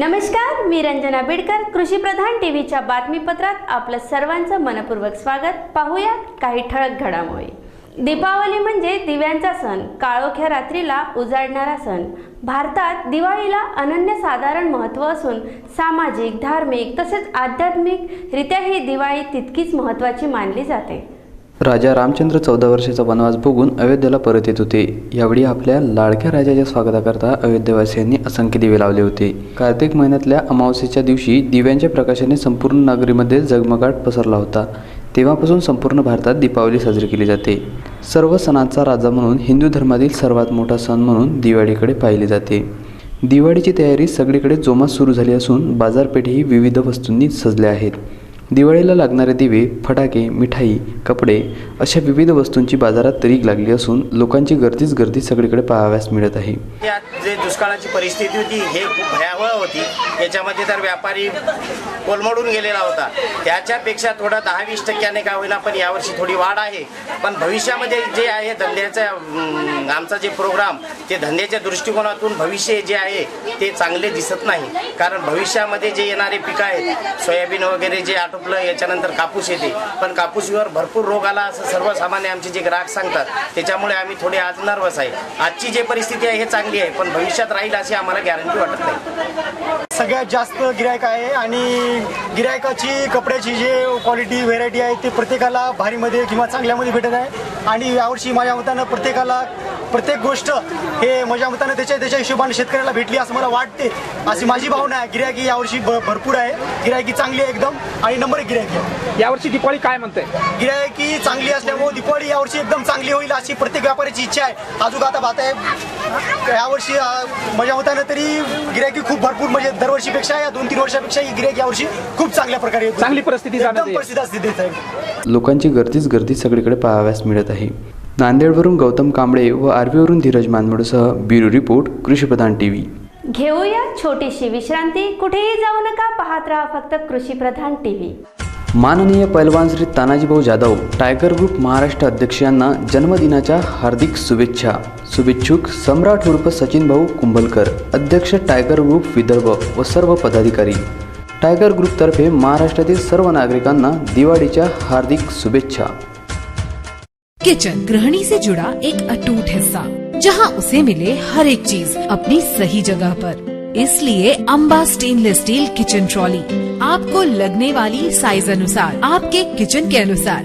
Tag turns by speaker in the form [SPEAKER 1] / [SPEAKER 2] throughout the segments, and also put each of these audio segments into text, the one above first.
[SPEAKER 1] नमस्कार मी रंजना बिडकर कृषी प्रधान टीव्हीच्या बातमीपत्रात आपलं सर्वांचं मनपूर्वक स्वागत. पाहूया काही ठळक घडामोडी. दीपावली म्हणजे दिव्यांचा सण काळोख्या रात्रीला उजाडणारा सण. भारतात दिवाळीला अनन्यसाधारण महत्त्व असून सामाजिक धार्मिक तसेच आध्यात्मिकरित्या ही दिवाळी तितकीच महत्त्वाची मानली जाते.
[SPEAKER 2] राजा रामचंद्र चौदा वर्षाचा वनवास भोगून अयोध्येला परत येत होते. यावेळी आपल्या लाडक्या राजाच्या स्वागताकरता अयोध्यावासियांनी असंख्य दिवे लावले होते. कार्तिक महिन्यातल्या अमावस्येच्या दिवशी दिव्यांच्या प्रकाशाने संपूर्ण नगरीमध्ये जगमगाट पसरला होता. तेव्हापासून संपूर्ण भारतात दीपावली साजरी केली जाते. सर्व सणांचा राजा म्हणून हिंदू धर्मातील सर्वात मोठा सण म्हणून दिवाळीकडे पाहिले जाते. दिवाळीची तयारी सगळीकडे जोमात सुरू झाली असून बाजारपेठही विविध वस्तूंनी सजल्या आहेत. दिवाळीला लागणारे दिवे फटाके मिठाई कपडे अशा विविध वस्तूंची बाजारात तरीक लागली असून लोकांची गर्दीच गर्दी सगळीकडे पाहाव्यास मिळत आहे.
[SPEAKER 3] यात जे दुष्काळाची परिस्थिती होती हे खूप भयावह होती. याच्यामध्ये तर व्यापारी कोलमडून गेलेला होता. त्याच्यापेक्षा थोडा दहा वीस टक्क्याने का होईना पण यावर्षी थोडी वाढ आहे. पण भविष्यामध्ये जे आहे धंद्याचा आमचा जे प्रोग्राम ते धंद्याच्या दृष्टिकोनातून भविष्य जे आहे ते चांगले दिसत नाही. कारण भविष्यामध्ये जे येणारे पिकं आहेत सोयाबीन वगैरे जे आपलं याच्यानंतर कापूस येते. पण कापूसवर भरपूर रोग आला असं सर्वसामान्य आमचे जे ग्राहक सांगतात त्याच्यामुळे आम्ही थोडे आज नर्वस आहे. आजची जी परिस्थिती आहे हे चांगली आहे पण भविष्यात राहील अशी आम्हाला गॅरंटी वाटत नाही.
[SPEAKER 4] सगळ्यात जास्त गिरायक आहे आणि गिरायकाची कपड्याची जे क्वालिटी व्हेरायटी आहे ते प्रत्येकाला भारीमध्ये किंवा चांगल्यामध्ये भेटत आहे. आणि यावर्षी माझ्या मतानं प्रत्येकाला प्रत्येक गोष्ट हे माझ्या मतानं त्याच्या त्याच्या हिशोबाने शेतकऱ्याला भेटली असं मला वाटते. अशी माझी भावना आहे. गिरायकी यावर्षी भ भरपूर आहे. गिरायकी चांगली आहे एकदम. आणि नंबर एक गिरायकी आहे.
[SPEAKER 5] यावर्षी दीपावली काय म्हणते
[SPEAKER 4] गिरायकी चांगली असल्यामुळे दिवाळी यावर्षी एकदम चांगली होईल अशी प्रत्येक व्यापाऱ्याची इच्छा आहे. अजून आता बात आहे. यावर्षी माझ्या मतानं तरी गिरायकी खूप भरपूर म्हणजे दरवर्षीपेक्षा या दोन तीन वर्षापेक्षा ही गिरायक यावर्षी खूप चांगल्या प्रकारे.
[SPEAKER 5] चांगली परिस्थिती
[SPEAKER 4] परिस्थिती
[SPEAKER 2] लोकांची गर्दीच गर्दी सगळीकडे पाहाव्यास मिळत आहे. नांदेडवरून गौतम कांबळे व आरवीवरून धीरज मानमोडसह ब्युरो रिपोर्ट कृषीप्रधान टीव्ही.
[SPEAKER 1] घेऊया छोटीशी विश्रांती. कुठेही जाऊ नका पाहत राहा फक्त कृषी प्रधान टीव्ही.
[SPEAKER 2] माननीय पैलवान श्री तानाजीभाऊ जाधव टायगर ग्रुप महाराष्ट्र अध्यक्ष यांना जन्मदिनाच्या हार्दिक शुभेच्छा. शुभेच्छुक सम्राट उर्फ सचिन भाऊ कुंभलकर अध्यक्ष टायगर ग्रुप विदर्भ व सर्व पदाधिकारी. टायगर ग्रुपतर्फे महाराष्ट्रातील सर्व नागरिकांना दिवाळीच्या हार्दिक शुभेच्छा.
[SPEAKER 6] किचन गृहणी से जुड़ा एक अटूट हिस्सा, जहाँ उसे मिले हर एक चीज़ अपनी सही जगह पर। इसलिए Amba stainless steel kitchen trolley आपको लगने वाली साइज़ अनुसार, आपके किचन के अनुसार।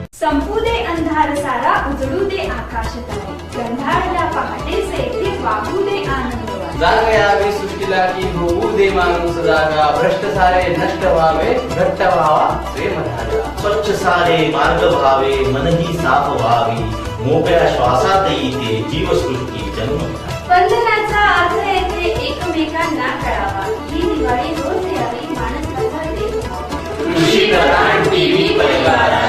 [SPEAKER 7] संपू दे अंधार सारा उजळू दे आकाश तारे गंधाळल्या पहाटेचे ते वाहू दे आनंद
[SPEAKER 8] सृष्टीला की होऊ दे माणूस जागा. भ्रष्ट सारे नष्ट व्हावे घट्ट व्हावा प्रेम धागा
[SPEAKER 9] स्वच्छ सारे मार्ग व्हावे मनही साफ व्हावी. मोकळ्या श्वासात येते जीवसृष्टी जन्म
[SPEAKER 7] बंधनाचा अर्थ येथे एकमेकांना कळावा. ही दिवाळी रोज यावी माणसाचा देव
[SPEAKER 8] कृषी प्रधान टीव्ही परिवारातर्फे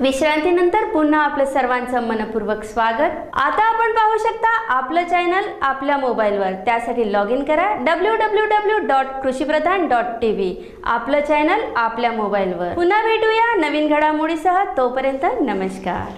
[SPEAKER 1] विश्रांतीनंतर पुन्हा आपलं सर्वांचं मनपूर्वक स्वागत. आता आपण पाहू शकता आपलं चॅनल आपल्या मोबाईलवर. त्यासाठी लॉग इन करा W W W dot Krishipradhan dot T V आपलं चॅनल आपल्या मोबाईलवर. पुन्हा भेटूया नवीन घडामोडीसह. तोपर्यंत नमस्कार.